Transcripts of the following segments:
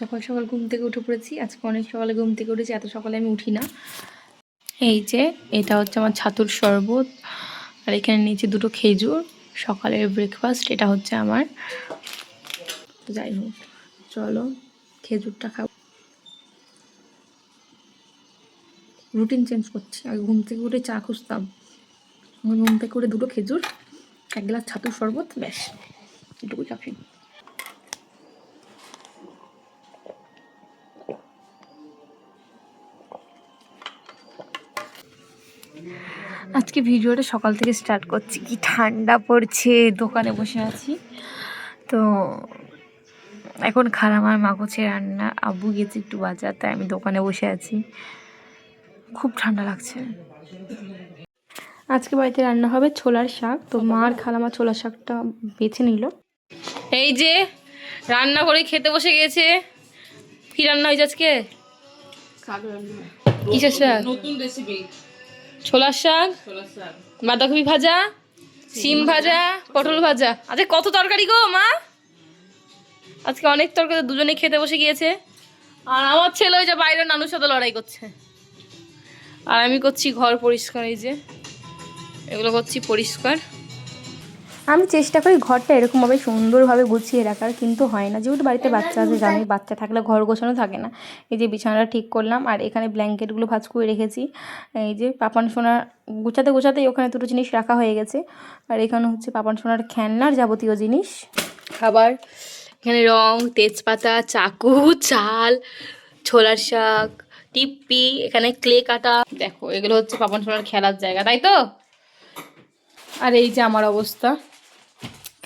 সকাল সকাল ঘুম থেকে উঠে পড়েছি। আজকে অনেক সকালে ঘুম থেকে উঠেছি, এত সকালে আমি উঠি না। এই যে, এটা হচ্ছে আমার ছাতুর শরবত। আর এখানে নিচে দুটো খেজুর, সকালের ব্রেকফাস্ট এটা হচ্ছে আমার। যাই হোক, চলো খেজুরটা খাও রুটিন চেঞ্জ করছি। আগে ঘুম থেকে উঠে চা খুঁজতাম। ঘুম থেকে উঠে দুটো খেজুর, এক গ্লাস ছাতুর শরবত, ব্যাস এটুকু চাপি আজকে ভিডিওটা সকাল থেকে স্টার্ট করছি। কি ঠান্ডা পড়ছে দোকানে বসে আছি। তো এখন খারামার মা করছে রান্না আব্বু গেছে একটু বাজার তাই আমি দোকানে বসে আছি। খুব ঠান্ডা লাগছে। আজকে বাড়িতে রান্না হবে ছোলার শাক। তো মার খালামা ছোলার শাকটা বেছে নিল। এই যে রান্না করে খেতে বসে গেছে। কি রান্না হয়েছে আজকে? কিসের শাক? নতুন রেসিপি ছোলার শাক, বাঁধাকপি ভাজা সিম ভাজা, পটল ভাজা। আচ্ছা কত তরকারি গো মা? আজকে অনেক তরকারি, দুজনে খেতে বসে গিয়েছে। আর আমার ছেলে ওই যে বাইরে নানুর সাথে লড়াই করছে। আর আমি করছি ঘর পরিষ্কার, এই যে। এগুলো করছি পরিষ্কার। আমি চেষ্টা করি ঘরটা এরকমভাবে সুন্দরভাবে গুছিয়ে রাখার, কিন্তু হয় না। যেহেতু বাড়িতে বাচ্চা আছে জানি বাচ্চা থাকলে ঘর গোছানো থাকে না। এই যে বিছানাটা ঠিক করলাম, আর এখানে ব্ল্যাঙ্কেটগুলো ভাজ করে রেখেছি। এই যে পাপান সোনার গুছাতে গোছাতেই ওখানে দুটো জিনিস রাখা হয়ে গেছে। আর এখানে হচ্ছে পাপান সোনার খেলনার যাবতীয় জিনিস। খাবার, এখানে রং, তেজপাতা, চাকু, চাল, ছোলার শাক, টিপ্পি, এখানে ক্লে কাটা। দেখো, এগুলো হচ্ছে পাপন সোনার খেলার জায়গা, তাই তো? আর এই যে আমার অবস্থা।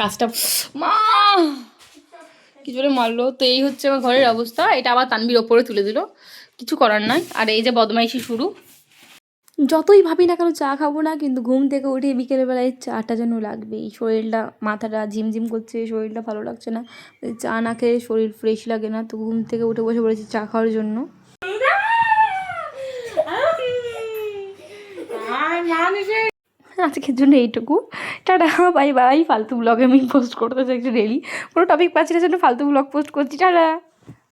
কাজটা মা কি জোরে মারলো তো এই হচ্ছে আমার ঘরের অবস্থা এটা আবার তানবির ওপরে তুলে দিল কিছু করার নাই আর এই যে বদমাইশি শুরু যতই ভাবি না কেন চা খাব না কিন্তু ঘুম থেকে উঠে বিকেলবেলায় চাটা যেন লাগবেই শরীরটা মাথাটা ঝিমঝিম করছে শরীরটা ভালো লাগছে না চা না খেয়ে শরীর ফ্রেশ লাগে না তো ঘুম থেকে উঠে বসে পড়েছি চা খাওয়ার জন্য আজকের জন্য এইটুকু। টাটা বাই বাই ফালতু ব্লগে আমি পোস্ট করতে চাইছি ডেলি কোনো টপিক পাচ্ছি না জন্য ফালতু ব্লগ পোস্ট করছি। টাটা!